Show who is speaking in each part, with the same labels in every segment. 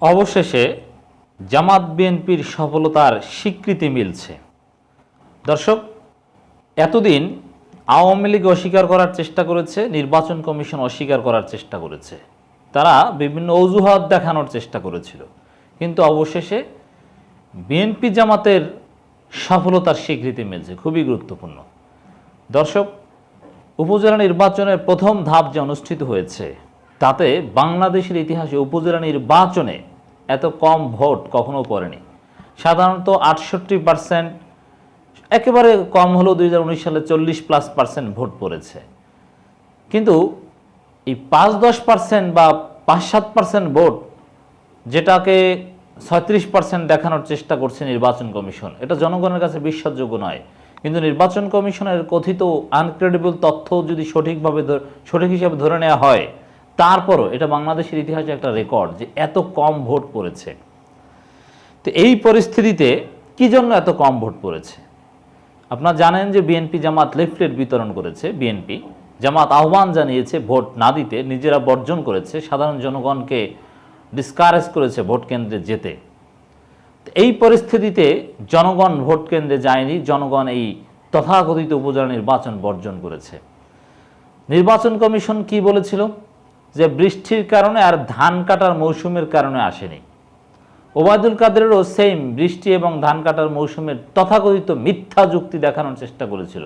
Speaker 1: অবশেষে জামাত বিএনপির সফলতার স্বীকৃতি মিলছে। দর্শক, এতদিন আওয়ামী লীগ অস্বীকার করার চেষ্টা করেছে, নির্বাচন কমিশন অস্বীকার করার চেষ্টা করেছে। তারা বিভিন্ন অজুহাত দেখানোর চেষ্টা করেছিল। কিন্তু অবশেষে বিএনপি জামাতের সফলতার স্বীকৃতি মিলছে, খুবই গুরুত্বপূর্ণ। দর্শক, উপজেলা নির্বাচনের প্রথম ধাপ যে অনুষ্ঠিত হয়েছে তাতে বাংলাদেশের ইতিহাসে উপজেলা নির্বাচনে এত কম ভোট কখনো পড়েনি। সাধারণত আটষট্টি পার্সেন্ট একেবারে কম হলেও দুই হাজার উনিশ সালে চল্লিশ প্লাস পার্সেন্ট ভোট পড়েছে। কিন্তু এই পাঁচ দশ পার্সেন্ট বা পাঁচ সাত পার্সেন্ট ভোট যেটাকে ছয়ত্রিশ পার্সেন্ট দেখানোর চেষ্টা করছে নির্বাচন কমিশন, এটা জনগণের কাছে বিশ্বাসযোগ্য নয়। কিন্তু নির্বাচন কমিশনের কথিত আনক্রেডিবল তথ্য যদি সঠিকভাবে সঠিক হিসাবে ধরে নেওয়া হয় তারপরও এটা বাংলাদেশের ইতিহাসে একটা রেকর্ড যে এত কম ভোট পড়েছে। তো এই পরিস্থিতিতে কি জন্য এত কম ভোট পড়েছে? আপনারা জানেন যে বিএনপি জামাত লিফলেট বিতরণ করেছে, বিএনপি। জামাত আহ্বান জানিয়েছে ভোট না দিতে, নিজেরা বর্জন করেছে, সাধারণ জনগণকে ডিসকারেজ করেছে ভোট কেন্দ্রে যেতে। এই পরিস্থিতিতে জনগণ ভোট কেন্দ্রে যায়নি, জনগণ এই তথাকথিত উপজেলা নির্বাচন বর্জন করেছে। নির্বাচন কমিশন কি বলেছিল? যে বৃষ্টির কারণে আর ধান কাটার মৌসুমের কারণে আসেনি। ওবায়দুল কাদেরও সেম বৃষ্টি এবং ধান কাটার মৌসুমের তথাকথিত মিথ্যা যুক্তি দেখানোর চেষ্টা করেছিল,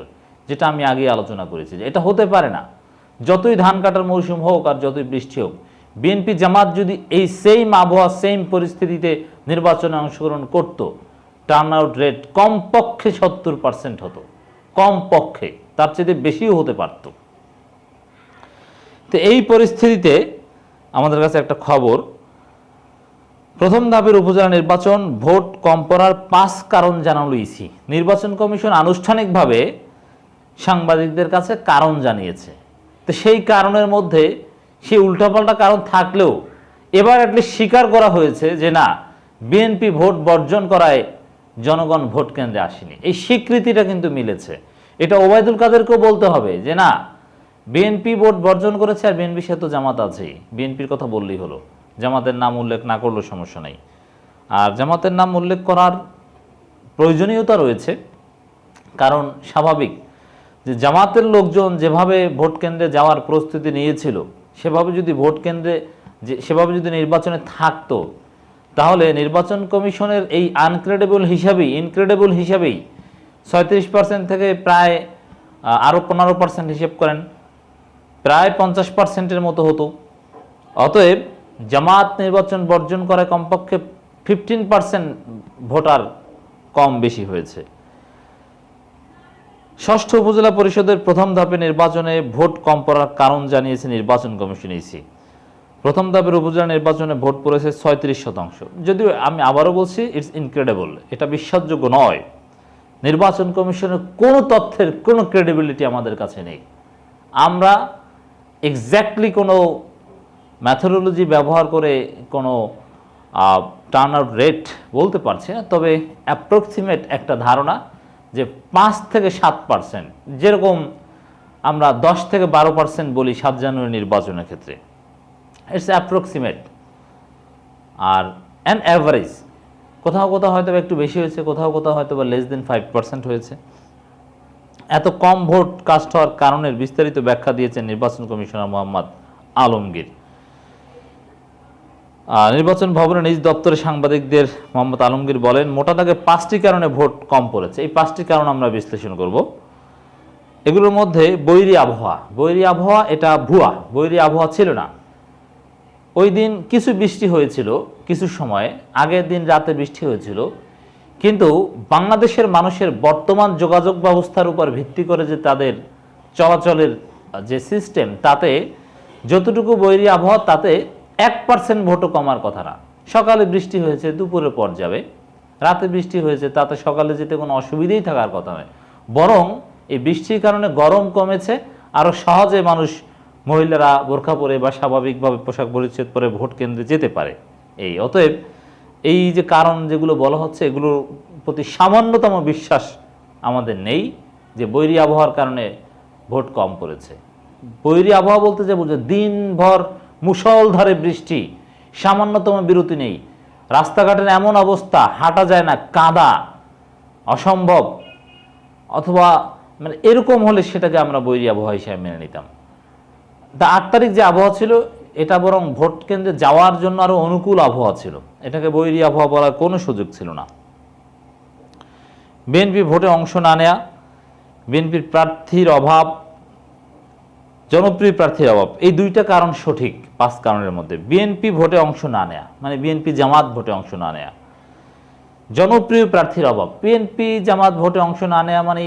Speaker 1: যেটা আমি আগে আলোচনা করেছি যে এটা হতে পারে না। যতই ধান কাটার মৌসুম হোক আর যতই বৃষ্টি হোক বিএনপি জামাত যদি এই সেম আবহাওয়া সেম পরিস্থিতিতে নির্বাচনে অংশগ্রহণ করত টার্ন আউট রেট কমপক্ষে সত্তর পার্সেন্ট হতো। কমপক্ষে, তার চেয়ে বেশিও হতে পারতো। তো এই পরিস্থিতিতে আমাদের কাছে একটা খবর। প্রথম ধাপের উপজেলা নির্বাচন ভোট কম পড়ার পাঁচ কারণ জানালো ইসি। নির্বাচন কমিশন আনুষ্ঠানিকভাবে সাংবাদিকদের কাছে কারণ জানিয়েছে। তো সেই কারণের মধ্যে সেই উল্টাপাল্টা কারণ থাকলেও এবার অ্যাটলিস্ট স্বীকার করা হয়েছে যে না, বিএনপি ভোট বর্জন করায় জনগণ ভোট কেন্দ্রে আসেনি। এই স্বীকৃতিটা কিন্তু মিলেছে। এটা ওবায়দুল কাদেরকেও বলতে হবে যে না বিএনপি ভোট বর্জন করেছে আর বিএনপি সে তো জামাত আছেই। বিএনপির কথা বললেই হলো। জামাতের নাম উল্লেখ না করলেও সমস্যা নেই। আর জামাতের নাম উল্লেখ করার প্রয়োজনীয়তা রয়েছে। কারণ স্বাভাবিক যে জামাতের লোকজন যেভাবে ভোট কেন্দ্রে যাওয়ার প্রস্তুতি নিয়েছিল, সেভাবে যদি ভোট কেন্দ্রে যে, সেভাবে যদি নির্বাচনে থাকতো, তাহলে নির্বাচন কমিশনের এই আনক্রেডেবল হিসাবেই ইনক্রেডেবল হিসাবেই ছয়ত্রিশ পার্সেন্ট থেকে প্রায় আরও পনেরো পার্সেন্ট হিসেব করেন। প্রায় পঞ্চাশ পার্সেন্টের মতো হতো। অতএব জামাত নির্বাচন বর্জন করে কমপক্ষে ফিফটিন পার্সেন্ট ভোটার কম বেশি হয়েছে। ষষ্ঠ উপজেলা পরিষদের প্রথম ধাপে নির্বাচনে ভোট কম পড়ার কারণ জানিয়েছে নির্বাচন কমিশন ইসি। প্রথম ধাপের উপজেলা নির্বাচনে ভোট পড়েছে ছয়ত্রিশ শতাংশ। যদিও আমি আবারও বলছি ইটস ইনক্রেডিবল এটা বিশ্বাসযোগ্য নয়। নির্বাচন কমিশনের কোনো তথ্যের কোনো ক্রেডিবিলিটি আমাদের কাছে নেই। আমরা এক্স্যাক্টলি কোনো ম্যাথোডোলজি ব্যবহার করে কোনো টার্ন আউট রেট বলতে পারছি না, তবে অ্যাপ্রক্সিমেট একটা ধারণা যে পাঁচ থেকে সাত পার্সেন্ট যেরকম আমরা দশ থেকে বারো পার্সেন্ট বলি সাত জানুয়ারি নির্বাচনের ক্ষেত্রে। It's approximate or an average কোথাও কোথাও হয়তো একটু বেশি হয়েছে, কোথাও কোথাও হয়তো বা লেস দেন ফাইভ পার্সেন্ট হয়েছে। এত কম ভোট কাস্ট হওয়ার কারণের বিস্তারিত ব্যাখ্যা দিয়েছেন নির্বাচন কমিশনার মোহাম্মদ আলমগীর। নির্বাচন ভবনে নিজ দপ্তরে সাংবাদিকদের মোহাম্মদ আলমগীর বলেন, মোটা দাগে পাঁচটি কারণে ভোট কম পড়েছে। এই পাঁচটি কারণ আমরা বিশ্লেষণ করব। এগুলোর মধ্যে বৈরী আবহাওয়া। বৈরী আবহাওয়া, এটা ভুয়া। বৈরী আবহাওয়া ছিল না। ওই দিন কিছু বৃষ্টি হয়েছিল, কিছু সময়। আগের দিন রাতে বৃষ্টি হয়েছিল। কিন্তু বাংলাদেশের মানুষের বর্তমান যোগাযোগ ব্যবস্থার উপর ভিত্তি করে যে তাদের চলাচলের যে সিস্টেম তাতে যতটুকু বৈরী আবহাওয়া, তাতে এক পার্সেন্ট ভোটও কমার কথা না। সকালে বৃষ্টি হয়েছে, দুপুরে পর যাবে। রাতে বৃষ্টি হয়েছে, তাতে সকালে যেতে কোনো অসুবিধেই থাকার কথা নয়। বরং এই বৃষ্টির কারণে গরম কমেছে আরও সহজে মানুষ মহিলারা বোরখা পরে বা স্বাভাবিকভাবে পোশাক পরিচ্ছেদ পরে ভোট কেন্দ্রে যেতে পারে। এই, অতএব এই যে কারণ যেগুলো বলা হচ্ছে, এগুলোর প্রতি সামান্যতম বিশ্বাস আমাদের নেই যে বৈরী আবহাওয়ার কারণে ভোট কম করেছে বৈরী আবহাওয়া বলতে যে বুঝে, দিনভর মুষলধারে বৃষ্টি, সামান্যতম বিরতি নেই। রাস্তাঘাটের এমন অবস্থা, হাঁটা যায় না, কাদা, অসম্ভব। অথবা মানে এরকম হলে সেটাকে আমরা বৈরী আবহাওয়া হিসাবে মেনে নিতাম। তা আট তারিখ যে আবহাওয়া ছিল এটা বরং ভোট কেন্দ্রে যাওয়ার জন্য আরও অনুকূল আবহাওয়া ছিল। এটাকে বৈরী আবহাওয়া বলার কোনো সুযোগ ছিল না। বিএনপি ভোটে অংশ না নেয়া, বিএনপির প্রার্থীর অভাব, জনপ্রিয় প্রার্থীর অভাব, এই দুইটা কারণ সঠিক পাঁচ কারণের মধ্যে। বিএনপি ভোটে অংশ না নেয়া মানে বিএনপি জামাত ভোটে অংশ না নেয়া। জনপ্রিয় প্রার্থীর অভাব, বিএনপি জামাত ভোটে অংশ না নেওয়া মানে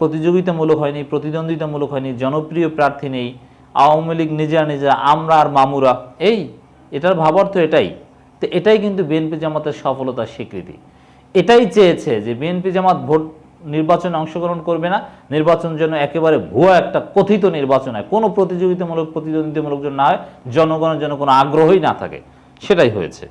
Speaker 1: প্রতিযোগিতামূলক হয়নি, প্রতিদ্বন্দ্বিতামূলক হয়নি, জনপ্রিয় প্রার্থী নেই। আওয়ামী লীগ নিজা নিজা, আমরা আর মামুরা। এই, এটার ভাবার্থ এটাই। তো এটাই কিন্তু বিএনপি জামাতের সফলতার স্বীকৃতি। এটাই চেয়েছে যে বিএনপি জামাত ভোট নির্বাচনে অংশগ্রহণ করবে না। নির্বাচন যেন একেবারে ভুয়া একটা কথিত নির্বাচন হয়। কোনো প্রতিযোগিতামূলক, প্রতিদ্বন্দ্বিতামূলক যেন না হয়, জনগণের যেন কোনো আগ্রহই না থাকে। সেটাই হয়েছে।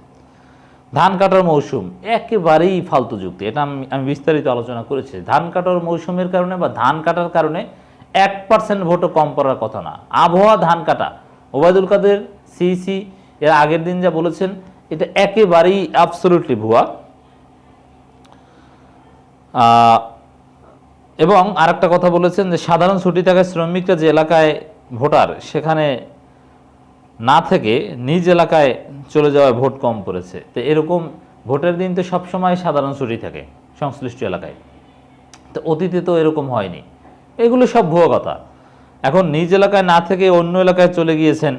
Speaker 1: ধান কাটার মৌসুম একেবারেই ফালতু যুক্তি। এটা আমি আমি বিস্তারিত আলোচনা করেছি। ধান কাটার মৌসুমের কারণে বা ধান কাটার কারণে এক পার্সেন্ট ভোটও কম পড়ার কথা না। আবহাওয়া ধান কাটা। ওবায়দুল কাদের সিসি এর আগের দিন যা বলেছেন, এটা একেবারেই অ্যাবসলুটলি ভুয়া। এবং আরেকটা কথা বলেছেন যে, সাধারণ ছুটি থাকা শ্রমিকরা যে এলাকায় ভোটার, সেখানে না থেকে নিজ এলাকায় চলে যাওয়ায় ভোট কম পড়েছে। তো এরকম ভোটের দিন তো সবসময় সাধারণ ছুটি থাকে সংশ্লিষ্ট এলাকায়। তো অতীতে তো এরকম হয়নি। এগুলো সব ভুয়ো কথা। এখন নিজ এলাকায় না থেকে অন্য এলাকায় চলে গিয়েছেন,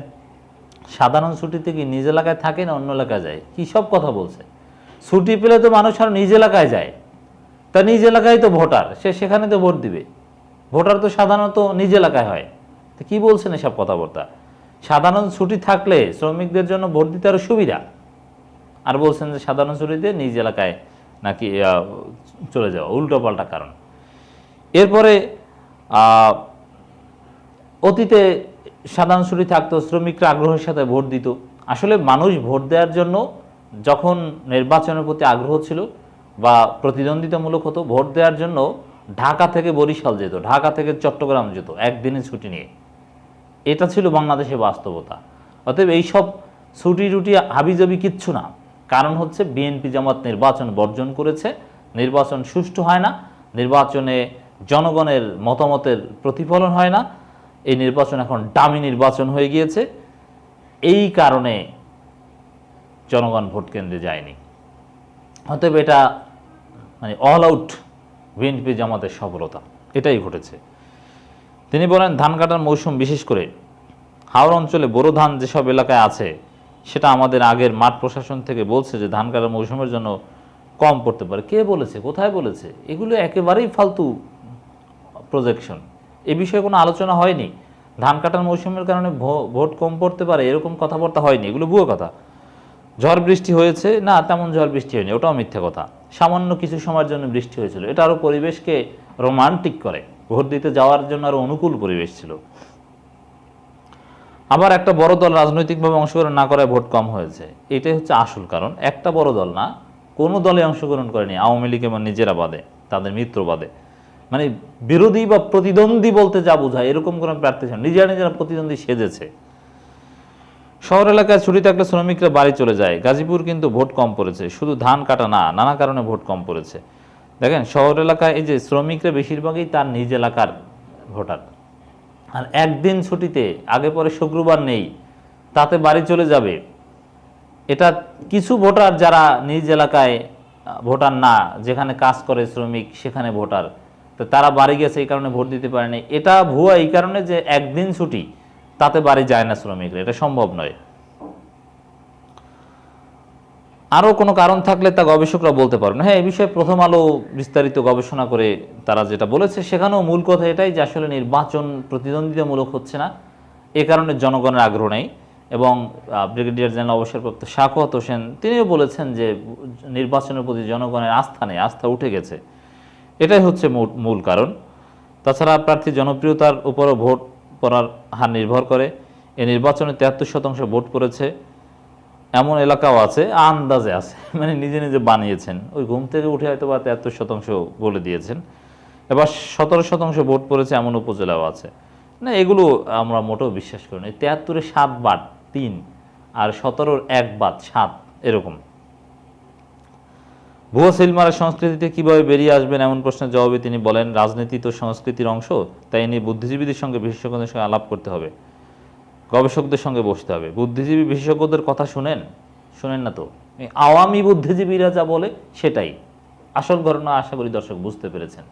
Speaker 1: সাধারণ ছুটিতে কি নিজ এলাকায় থাকে না অন্য এলাকায় যায়? কি সব কথা বলছে? ছুটি পেলে তো মানুষ আর নিজ এলাকায় যায়। তা নিজ এলাকায় তো ভোটার, সে সেখানে তো ভোট দিবে। ভোটার তো সাধারণত নিজ এলাকায় হয়। তো কী বলছেন এসব কথাবার্তা? সাধারণ ছুটি থাকলে শ্রমিকদের জন্য ভোট দিতে আরও সুবিধা। আর বলছেন যে সাধারণ ছুটিতে নিজ এলাকায় নাকি চলে যাওয়া, উল্টোপাল্টা কারণ। এরপরে অতীতে সাধারণ ছুটি থাকতো, শ্রমিকরা আগ্রহের সাথে ভোট দিত। আসলে মানুষ ভোট দেওয়ার জন্য যখন নির্বাচনের প্রতি আগ্রহ ছিল বা প্রতিদ্বন্দ্বিতামূলক হতো, ভোট দেওয়ার জন্য ঢাকা থেকে বরিশাল যেত, ঢাকা থেকে চট্টগ্রাম যেত, একদিনের ছুটি নিয়ে। এটা ছিল বাংলাদেশের বাস্তবতা। অতএব এইসব ছুটি রুটি হাবিজাবি কিচ্ছু না। কারণ হচ্ছে, বিএনপি জামাত নির্বাচন বর্জন করেছে, নির্বাচন সুষ্ঠু হয় না, নির্বাচনে জনগণের মতামতের প্রতিফলন হয় না। এই নির্বাচন এখন ডামি নির্বাচন হয়ে গিয়েছে। এই কারণে জনগণ ভোট কেন্দ্রে যায়নি। অতএব এটা মানে অল আউট বিএনপি জামাতের সফলতা। এটাই ঘটেছে। তিনি বলেন, ধান কাটার মৌসুম বিশেষ করে হাওড় অঞ্চলে বোরো ধান যেসব এলাকায় আছে, সেটা আমাদের আগের মাঠ প্রশাসন থেকে বলছে যে ধান কাটার মৌসুমের জন্য কম পড়তে পারে। কে বলেছে? কোথায় বলেছে? এগুলো একেবারেই ফালতু প্রজেকশন এ বিষয়ে কোনো আলোচনা হয়নি। ধান কাটার মৌসুমের কারণে ভোট কম পড়তে পারে, এরকম কথাবার্তা হয়নি। এগুলো ভুয়ো কথা। ঝড় বৃষ্টি হয়েছে, না, তেমন ঝড় বৃষ্টি হয়নি, ওটাও মিথ্যে কথা। সামান্য কিছু সময়ের জন্য বৃষ্টি হয়েছিল। এটা আরও পরিবেশকে রোমান্টিক করে। ভোট দিতে যাওয়ার জন্য আরও অনুকূল পরিবেশ ছিল। আবার একটা বড় দল রাজনৈতিকভাবে অংশগ্রহণ না করায় ভোট কম হয়েছে। এটাই হচ্ছে আসল কারণ। একটা বড় দল না, কোনো দলে অংশগ্রহণ করেনি, আওয়ামী লীগ এবং নিজেরা বাদে, তাদের মিত্র বাদে। মানে বিরোধী বা প্রতিদ্বন্দ্বী বলতে যা বোঝায়, এরকম কোনো প্রার্থী ছিল। নিজেরা নিজেরা প্রতিদ্বন্দ্বী সেজেছে। শহর এলাকায় ছুটি থাকলে শ্রমিকরা বাড়ি চলে যায়। গাজীপুর কিন্তু ভোট কম পড়েছে। শুধু ধান কাটা না, নানা কারণে ভোট কম পড়েছে। দেখেন, শহর এলাকায় এই যে শ্রমিকরা বেশিরভাগই তার নিজ এলাকার ভোটার। আর একদিন ছুটিতে, আগে পরে শুক্রবার নেই, তাতে বাড়ি চলে যাবে। এটা কিছু ভোটার যারা নিজ এলাকায় ভোটার না, যেখানে কাজ করে শ্রমিক, সেখানে ভোটার। তো তারা বাড়ি গেছে এই কারণে ভোট দিতে পারেনি। এটা ভুয়া এই কারণে যে একদিন ছুটি, তাতে বাড়ি যায় না শ্রমিকরা। এটা সম্ভব নয়। আরও কোনো কারণ থাকলে তা গবেষকরা বলতে পারবেন হ্যাঁ এই বিষয়ে প্রথম আলো বিস্তারিত গবেষণা করে তারা যেটা বলেছে, সেখানেও মূল কথা এটাই যে আসলে নির্বাচন প্রতিদ্বন্দ্বিতামূলক হচ্ছে না। এ কারণে জনগণের আগ্রহ নেই এবং ব্রিগেডিয়ার জেনারেল অবসরপ্রাপ্ত শাকওয়াত হোসেন, তিনিও বলেছেন যে নির্বাচনের প্রতি জনগণের আস্থা নেই, আস্থা উঠে গেছে। এটাই হচ্ছে মূল- কারণ। তাছাড়া প্রার্থীর জনপ্রিয়তার উপরও ভোট পড়ার হার নির্ভর করে। এই নির্বাচনে তেহাত্তর শতাংশ ভোট পড়েছে। এমন এলাকাও আছে, আন্দাজে আছে। মানে নিজে নিজে বানিয়েছেন। ওই ঘুম থেকে উঠে হয়তো বা তেহাত্তর শতাংশ বলে দিয়েছেন। এবার সতেরো শতাংশ ভোট পড়েছে এমন উপজেলাও আছে। না, এগুলো আমরা মোটেও বিশ্বাস করি না। তেহাত্তরে সাত বার তিন, আর সতেরোর এক বাদ সাত, এরকম। ভুয়ো সিলমারা সংস্কৃতিতে কীভাবে বেরিয়ে আসবেন এমন প্রশ্নের জবাবে তিনি বলেন, রাজনীতি তো সংস্কৃতির অংশ, তাই নিয়ে বুদ্ধিজীবীদের সঙ্গে, বিশেষজ্ঞদের সঙ্গে আলাপ করতে হবে। গবেষকদের সঙ্গে বসতে হবে। বুদ্ধিজীবী বিশেষজ্ঞদের কথা শুনেন? শুনেন না তো। আওয়ামী বুদ্ধিজীবীরা যা বলে সেটাই। আসল ঘটনা আশা করি দর্শক বুঝতে পেরেছেন।